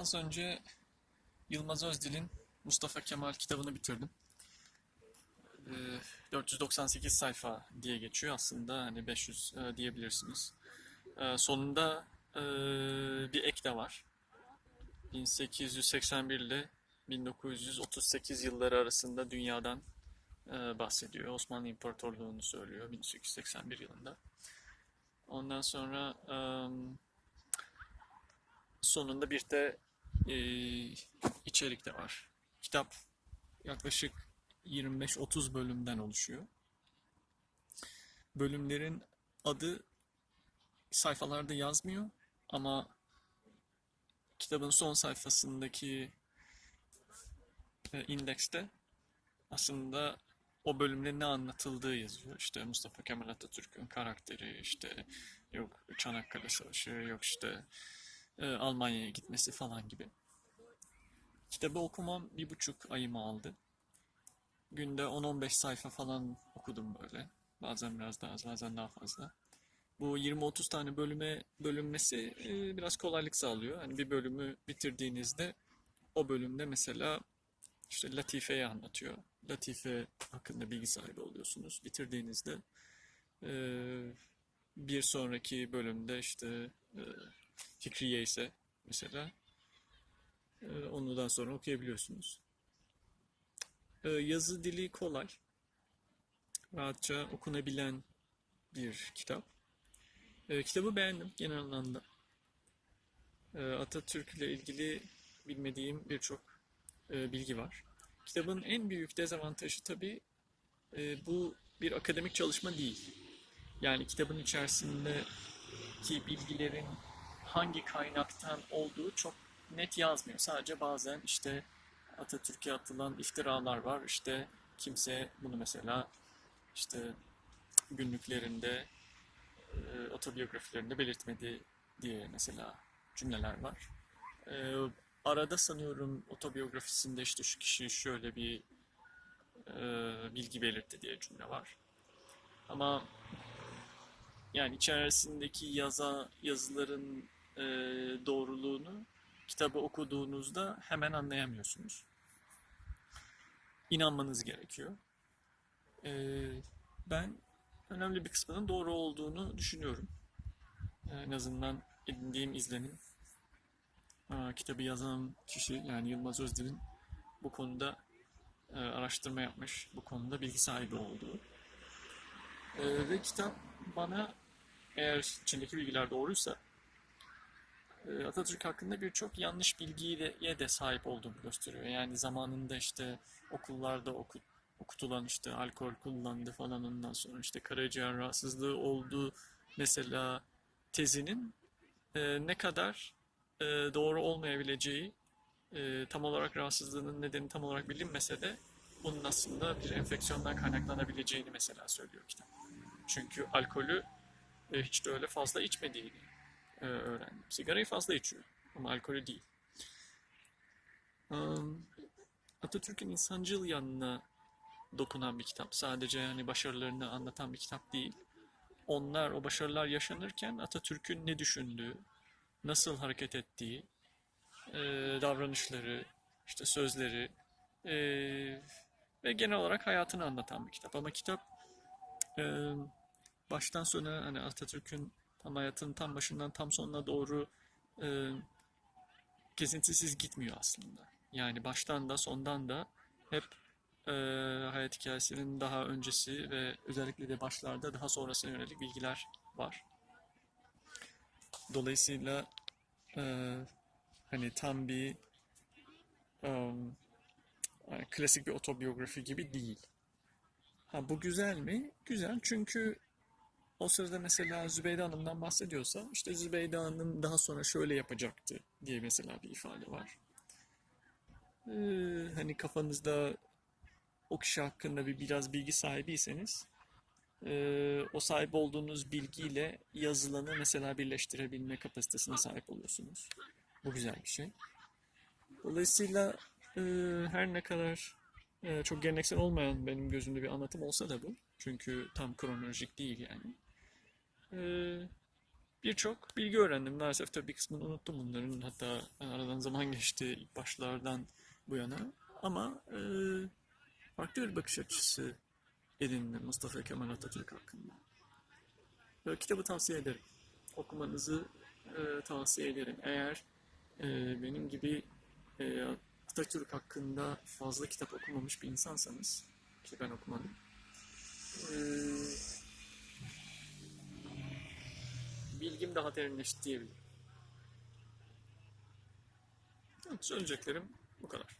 Az önce Yılmaz Özdil'in Mustafa Kemal kitabını bitirdim. Ee, 498 sayfa diye geçiyor aslında hani 500 e, diyebilirsiniz. Ee, sonunda e, bir ek de var. 1881 ile 1938 yılları arasında dünyadan e, bahsediyor. Osmanlı İmparatorluğu'nu söylüyor 1881 yılında. Ondan sonra sonunda bir de e, içerik de var. Kitap yaklaşık 25-30 bölümden oluşuyor. Bölümlerin adı sayfalarda yazmıyor ama kitabın son sayfasındaki e, indekste aslında o bölümde ne anlatıldığı yazıyor. İşte Mustafa Kemal Atatürk'ün karakteri, işte yok Çanakkale Savaşı, yok işte e, Almanya'ya gitmesi falan gibi. Kitabı okumam bir buçuk ayımı aldı. Günde 10-15 sayfa falan okudum böyle. Bazen biraz daha az, bazen daha fazla. Bu 20-30 tane bölüme bölünmesi e, biraz kolaylık sağlıyor. Hani bir bölümü bitirdiğinizde o bölümde mesela işte Latife'yi anlatıyor. Latife hakkında bilgi sahibi oluyorsunuz. Bitirdiğinizde e, bir sonraki bölümde işte e, Fikriye ise mesela onu daha sonra okuyabiliyorsunuz. E, yazı dili kolay. Rahatça okunabilen bir kitap. E, kitabı beğendim genel anlamda. Atatürk ile ilgili bilmediğim birçok e, bilgi var. Kitabın en büyük dezavantajı tabii e, bu bir akademik çalışma değil. Yani kitabın içerisindeki bilgilerin hangi kaynaktan olduğu çok net yazmıyor. Sadece bazen işte Atatürk'e atılan iftiralar var. İşte kimse bunu mesela işte günlüklerinde, e, otobiyografilerinde belirtmedi diye mesela cümleler var. E, arada sanıyorum otobiyografisinde işte şu kişi şöyle bir e, bilgi belirtti diye cümle var. Ama yani içerisindeki yaza yazıların e, doğruluğunu kitabı okuduğunuzda hemen anlayamıyorsunuz. İnanmanız gerekiyor. E, ben önemli bir kısmının doğru olduğunu düşünüyorum. En azından edindiğim izlenim Aa, kitabı yazan kişi yani Yılmaz Özdil'in bu konuda e, araştırma yapmış, bu konuda bilgi sahibi olduğu. E, ve kitap bana eğer içindeki bilgiler doğruysa Atatürk hakkında birçok yanlış bilgiye de sahip olduğunu gösteriyor. Yani zamanında işte okullarda oku, okutulan işte alkol kullandı falan ondan sonra işte karaciğer rahatsızlığı oldu mesela tezinin e, ne kadar e, doğru olmayabileceği e, tam olarak rahatsızlığının nedeni tam olarak bilinmese de bunun aslında bir enfeksiyondan kaynaklanabileceğini mesela söylüyor kitap. Çünkü alkolü e, hiç de öyle fazla içmediğini e, öğrendim. Sigarayı fazla içiyor ama alkolü değil. Atatürk'ün insancıl yanına dokunan bir kitap. Sadece yani başarılarını anlatan bir kitap değil. Onlar, o başarılar yaşanırken Atatürk'ün ne düşündüğü, nasıl hareket ettiği, e, davranışları, işte sözleri e, ve genel olarak hayatını anlatan bir kitap. Ama kitap e, baştan sona hani Atatürk'ün tam hayatının tam başından tam sonuna doğru e, kesintisiz gitmiyor aslında. Yani baştan da sondan da hep e, hayat hikayesinin daha öncesi ve özellikle de başlarda daha sonrasına yönelik bilgiler var. Dolayısıyla e, hani tam bir um, klasik bir otobiyografi gibi değil. Ha bu güzel mi? Güzel çünkü o sırada mesela Zübeyde Hanım'dan bahsediyorsa işte Zübeyde Hanım daha sonra şöyle yapacaktı diye mesela bir ifade var. Ee, hani kafanızda o kişi hakkında bir biraz bilgi sahibiyseniz e, o sahip olduğunuz bilgiyle yazılanı mesela birleştirebilme kapasitesine sahip oluyorsunuz. Bu güzel bir şey. Dolayısıyla e, her ne kadar e, çok geleneksel olmayan benim gözümde bir anlatım olsa da bu. Çünkü tam kronolojik değil yani. E, birçok bilgi öğrendim. Maalesef tabii bir kısmını unuttum bunların. Hatta aradan zaman geçti ilk başlardan bu yana. Ama e, farklı bir bakış açısı edindim Mustafa Kemal Atatürk hakkında. Ve kitabı tavsiye ederim. Okumanızı e, tavsiye ederim. Eğer e, benim gibi e, Atatürk hakkında fazla kitap okumamış bir insansanız, ki ben okumadım, e, bilgim daha derinleşti diyebilirim. Evet, söyleyeceklerim bu kadar.